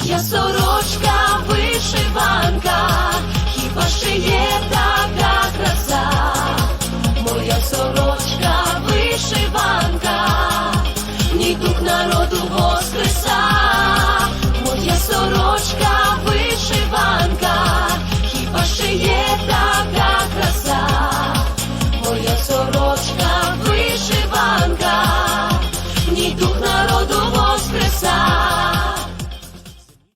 Моя сорочка вишиванка,